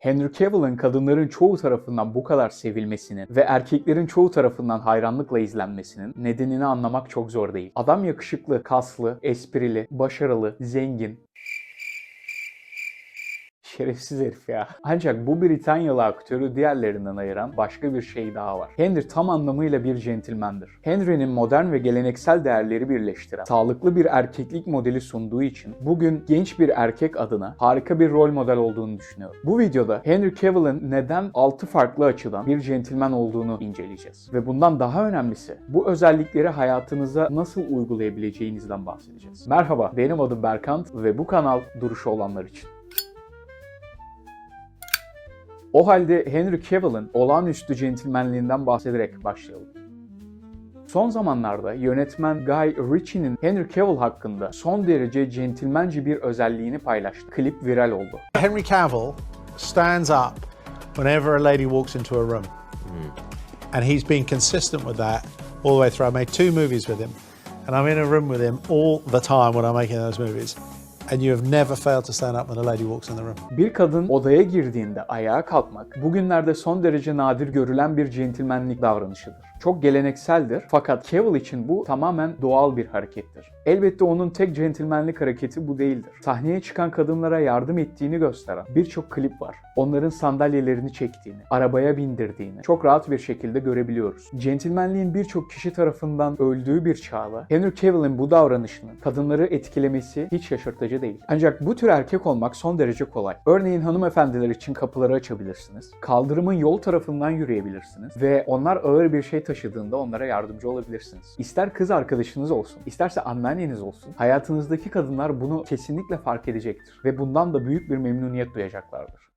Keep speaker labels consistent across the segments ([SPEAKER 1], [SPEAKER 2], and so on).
[SPEAKER 1] Henry Cavill'ın kadınların çoğu tarafından bu kadar sevilmesinin ve erkeklerin çoğu tarafından hayranlıkla izlenmesinin nedenini anlamak çok zor değil. Adam yakışıklı, kaslı, esprili, başarılı, zengin, Şerefsiz herif ya. Ancak bu Britanyalı aktörü diğerlerinden ayıran başka bir şey daha var. Henry tam anlamıyla bir centilmendir. Henry'nin modern ve geleneksel değerleri birleştiren, sağlıklı bir erkeklik modeli sunduğu için bugün genç bir erkek adına harika bir rol model olduğunu düşünüyorum. Bu videoda Henry Cavill'ın neden 6 farklı açıdan bir centilmen olduğunu inceleyeceğiz. Ve bundan daha önemlisi bu özellikleri hayatınıza nasıl uygulayabileceğinizden bahsedeceğiz. Merhaba, benim adım Berkant ve bu kanal duruşu olanlar için. O halde Henry Cavill'ın olağanüstü centilmenliğinden bahsederek başlayalım. Son zamanlarda yönetmen Guy Ritchie'nin Henry Cavill hakkında son derece centilmence bir özelliğini paylaştı. Klip viral oldu.
[SPEAKER 2] Henry Cavill stands up whenever a lady walks into a room. And he's been consistent with that all the way through. I made two movies with him, and I'm in a room with him all the time when I'm making those movies. And you have never failed to stand up when a lady walks in the room.
[SPEAKER 1] Bir kadın odaya girdiğinde ayağa kalkmak bugünlerde son derece nadir görülen bir centilmenlik davranışıdır. Çok gelenekseldir fakat Cavill için bu tamamen doğal bir harekettir. Elbette onun tek centilmenlik hareketi bu değildir. Sahneye çıkan kadınlara yardım ettiğini gösteren birçok klip var. Onların sandalyelerini çektiğini, arabaya bindirdiğini çok rahat bir şekilde görebiliyoruz. Centilmenliğin birçok kişi tarafından öldüğü bir çağda Henry Cavill'in bu davranışının kadınları etkilemesi hiç şaşırtıcı değil. Ancak bu tür erkek olmak son derece kolay. Örneğin hanımefendiler için kapıları açabilirsiniz. Kaldırımın yol tarafından yürüyebilirsiniz ve onlar ağır bir şey taşıdığında onlara yardımcı olabilirsiniz. İster kız arkadaşınız olsun, isterse anneanneniz olsun, hayatınızdaki kadınlar bunu kesinlikle fark edecektir ve bundan da büyük bir memnuniyet duyacaklardır.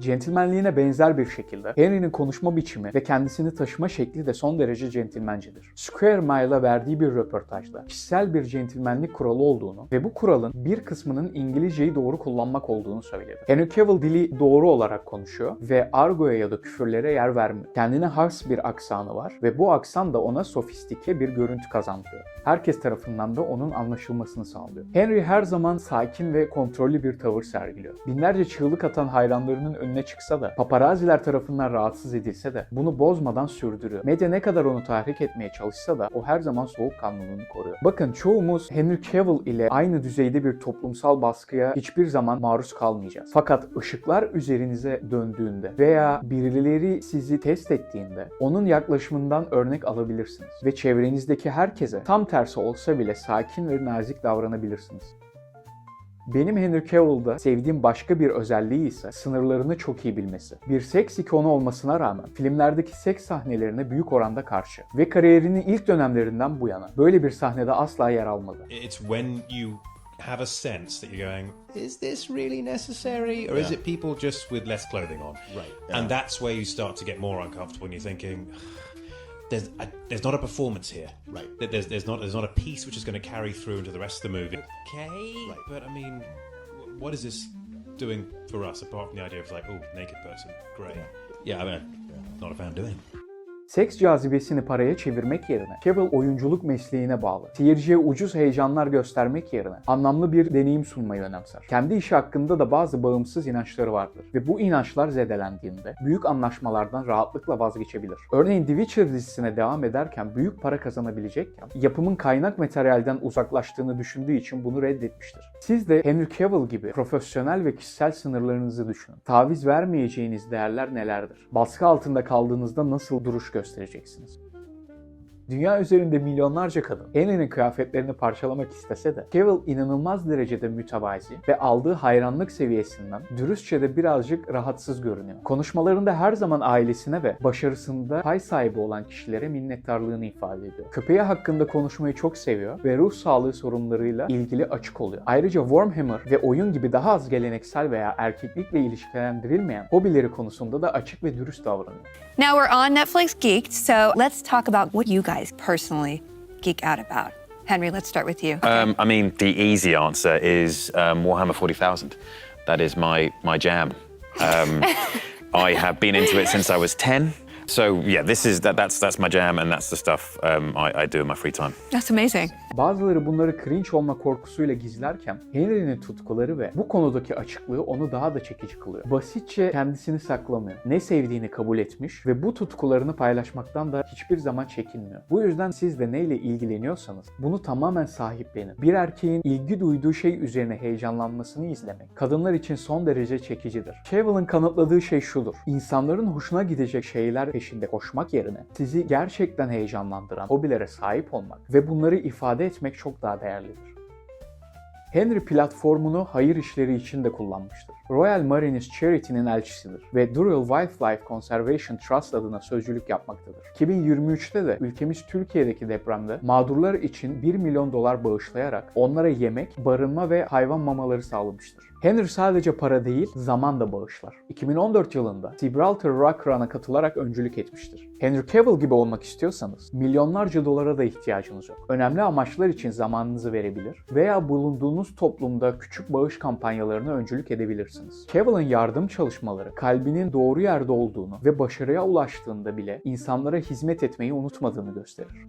[SPEAKER 1] Centilmenliğine benzer bir şekilde Henry'nin konuşma biçimi ve kendisini taşıma şekli de son derece centilmencedir. Square Mile'a verdiği bir röportajda kişisel bir centilmenlik kuralı olduğunu ve bu kuralın bir kısmının İngilizceyi doğru kullanmak olduğunu söyledi. Henry Cavill dili doğru olarak konuşuyor ve argoya ya da küfürlere yer vermiyor. Kendine has bir aksanı var ve bu aksan da ona sofistike bir görüntü kazandırıyor. Herkes tarafından da onun anlaşılmasını sağlıyor. Henry her zaman sakin ve kontrollü bir tavır sergiliyor. Binlerce çığlık atan hayranlarının önüne çıksa da, paparaziler tarafından rahatsız edilse de bunu bozmadan sürdürüyor. Medya ne kadar onu tahrik etmeye çalışsa da o her zaman soğukkanlılığını koruyor. Bakın çoğumuz Henry Cavill ile aynı düzeyde bir toplumsal baskıya hiçbir zaman maruz kalmayacağız. Fakat ışıklar üzerinize döndüğünde veya birileri sizi test ettiğinde onun yaklaşımından örnek alabilirsiniz ve çevrenizdeki herkese tam tersi olsa bile sakin ve nazik davranabilirsiniz. Benim Henry Cavill'da sevdiğim başka bir özelliği ise sınırlarını çok iyi bilmesi. Bir seks ikonu olmasına rağmen filmlerdeki seks sahnelerine büyük oranda karşı ve kariyerinin ilk dönemlerinden bu yana böyle bir sahnede asla yer almadı.
[SPEAKER 3] It's when you have a sense that you're going, is this really necessary? Or is it people just with less clothing on? Right. And that's where you start to get more uncomfortable and you're thinking, there's a, there's not a performance here.
[SPEAKER 4] Right.
[SPEAKER 3] There's, there's, not, there's not a piece which is going to carry through into the rest of the movie. Okay.
[SPEAKER 4] Right.
[SPEAKER 3] But I mean, what is this doing for us apart from the idea of like, oh, naked person? Great. Yeah, I mean, not a fan doing.
[SPEAKER 1] Seks cazibesini paraya çevirmek yerine Cavill oyunculuk mesleğine bağlı. Seyirciye ucuz heyecanlar göstermek yerine anlamlı bir deneyim sunmayı önemser. Kendi işi hakkında da bazı bağımsız inançları vardır ve bu inançlar zedelendiğinde büyük anlaşmalardan rahatlıkla vazgeçebilir. Örneğin The Witcher dizisine devam ederken büyük para kazanabilecekken yapımın kaynak materyalden uzaklaştığını düşündüğü için bunu reddetmiştir. Siz de Henry Cavill gibi profesyonel ve kişisel sınırlarınızı düşünün. Taviz vermeyeceğiniz değerler nelerdir? Baskı altında kaldığınızda nasıl duruş göstereceksiniz? Dünya üzerinde milyonlarca kadın Henry'nin kıyafetlerini parçalamak istese de Cavill inanılmaz derecede mütevazi ve aldığı hayranlık seviyesinden dürüstçe de birazcık rahatsız görünüyor. Konuşmalarında her zaman ailesine ve başarısında pay sahibi olan kişilere minnettarlığını ifade ediyor. Köpeği hakkında konuşmayı çok seviyor ve ruh sağlığı sorunlarıyla ilgili açık oluyor. Ayrıca Warhammer ve oyun gibi daha az geleneksel veya erkeklikle ilişkilendirilmeyen hobileri konusunda da açık ve dürüst davranıyor.
[SPEAKER 5] Now we're on Netflix Geeked, so let's talk about what you guys personally geek out about. Henry, let's start with you.
[SPEAKER 6] Um, I mean, the easy answer is um, Warhammer 40,000. That is my, my jam. Um, I have been into it since I was 10. So yeah, this is that, that's that's my jam, and that's the stuff um, I, I do in my free time.
[SPEAKER 5] That's amazing.
[SPEAKER 1] Bazıları bunları cringe olma korkusuyla gizlerken Henry'nin tutkuları ve bu konudaki açıklığı onu daha da çekici kılıyor. Basitçe kendisini saklamıyor. Ne sevdiğini kabul etmiş ve bu tutkularını paylaşmaktan da hiçbir zaman çekinmiyor. Bu yüzden siz de neyle ilgileniyorsanız bunu tamamen sahiplenin. Bir erkeğin ilgi duyduğu şey üzerine heyecanlanmasını izlemek kadınlar için son derece çekicidir. Cavill'ın kanıtladığı şey şudur. İnsanların hoşuna gidecek şeyler peşinde koşmak yerine sizi gerçekten heyecanlandıran hobilere sahip olmak ve bunları ifade etmek çok daha değerlidir. Henry platformunu hayır işleri için de kullanmıştır. Royal Marines Charity'nin elçisidir ve Dural Wildlife Conservation Trust adına sözcülük yapmaktadır. 2023'te de ülkemiz Türkiye'deki depremde mağdurlar için 1 milyon dolar bağışlayarak onlara yemek, barınma ve hayvan mamaları sağlamıştır. Henry sadece para değil, zaman da bağışlar. 2014 yılında Gibraltar Rock Run'a katılarak öncülük etmiştir. Henry Cavill gibi olmak istiyorsanız milyonlarca dolara da ihtiyacınız yok. Önemli amaçlar için zamanınızı verebilir veya bulunduğunuz toplumda küçük bağış kampanyalarına öncülük edebilirsiniz. Cavill'ın yardım çalışmaları kalbinin doğru yerde olduğunu ve başarıya ulaştığında bile insanlara hizmet etmeyi unutmadığını gösterir.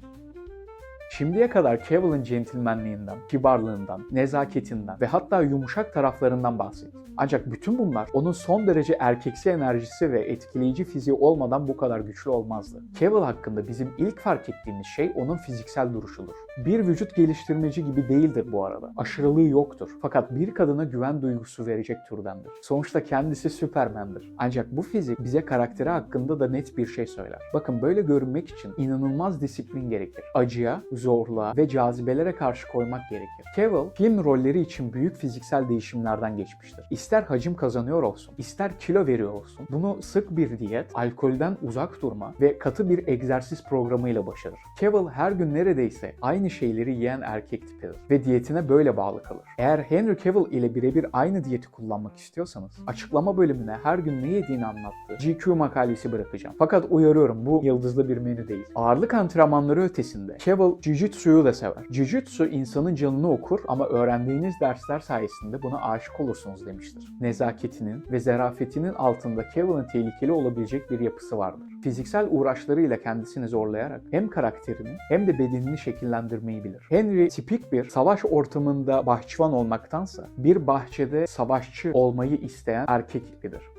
[SPEAKER 1] Şimdiye kadar Cavill'ın centilmenliğinden, kibarlığından, nezaketinden ve hatta yumuşak taraflarından bahsettik. Ancak bütün bunlar onun son derece erkeksi enerjisi ve etkileyici fiziği olmadan bu kadar güçlü olmazdı. Cavill hakkında bizim ilk fark ettiğimiz şey onun fiziksel duruşudur. Bir vücut geliştirmeci gibi değildir bu arada. Aşırılığı yoktur. Fakat bir kadına güven duygusu verecek türdendir. Sonuçta kendisi Superman'dir. Ancak bu fizik bize karakteri hakkında da net bir şey söyler. Bakın böyle görünmek için inanılmaz disiplin gerekir. Acıya, zorluğa ve cazibelere karşı koymak gerekir. Cavill film rolleri için büyük fiziksel değişimlerden geçmiştir. İster hacim kazanıyor olsun, ister kilo veriyor olsun, bunu sık bir diyet, alkolden uzak durma ve katı bir egzersiz programıyla başarır. Cavill her gün neredeyse aynı şeyleri yiyen erkek tipidir ve diyetine böyle bağlı kalır. Eğer Henry Cavill ile birebir aynı diyeti kullanmak istiyorsanız açıklama bölümüne her gün ne yediğini anlattığı GQ makalesi bırakacağım. Fakat uyarıyorum bu yıldızlı bir menü değil. Ağırlık antrenmanları ötesinde Cavill Jiu-Jitsu'yu da sever. Jiu-Jitsu insanın canını okur ama öğrendiğiniz dersler sayesinde buna aşık olursunuz demiştir. Nezaketinin ve zarafetinin altında Cavill'ın tehlikeli olabilecek bir yapısı vardır. Fiziksel uğraşlarıyla kendisini zorlayarak hem karakterini hem de bedenini şekillendirmeyi bilir. Henry tipik bir savaş ortamında bahçıvan olmaktansa bir bahçede savaşçı olmayı isteyen erkek tipidir.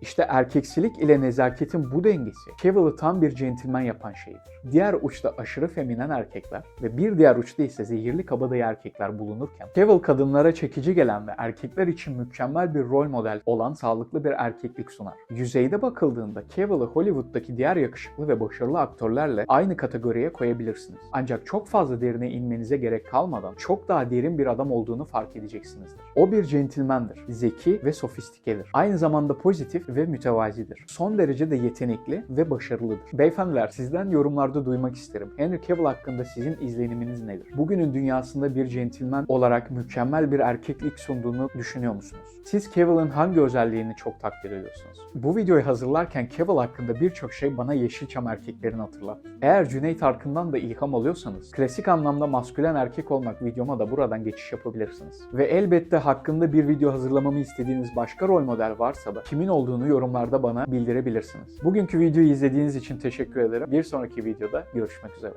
[SPEAKER 1] İşte erkeksilik ile nezaketin bu dengesi Cavill'ı tam bir centilmen yapan şeydir. Diğer uçta aşırı feminen erkekler ve bir diğer uçta ise zehirli kabadayı erkekler bulunurken Cavill kadınlara çekici gelen ve erkekler için mükemmel bir rol model olan sağlıklı bir erkeklik sunar. Yüzeyde bakıldığında Cavill'ı Hollywood'daki diğer yakışıklı ve başarılı aktörlerle aynı kategoriye koyabilirsiniz. Ancak çok fazla derine inmenize gerek kalmadan çok daha derin bir adam olduğunu fark edeceksinizdir. O bir centilmendir, zeki ve sofistikedir. Aynı zamanda pozitif ve mütevazidir. Son derece de yetenekli ve başarılıdır. Beyefendiler sizden yorumlarda duymak isterim. Henry Cavill hakkında sizin izleniminiz nedir? Bugünün dünyasında bir centilmen olarak mükemmel bir erkeklik sunduğunu düşünüyor musunuz? Siz Cavill'ın hangi özelliğini çok takdir ediyorsunuz? Bu videoyu hazırlarken Cavill hakkında birçok şey bana Yeşilçam erkeklerini hatırlattı. Eğer Cüneyt Arkın'dan da ilham alıyorsanız, klasik anlamda maskülen erkek olmak videoma da buradan geçiş yapabilirsiniz. Ve elbette hakkında bir video hazırlamamı istediğiniz başka rol model varsa da kimin olduğunu yorumlarda bana bildirebilirsiniz. Bugünkü videoyu izlediğiniz için teşekkür ederim. Bir sonraki videoda görüşmek üzere.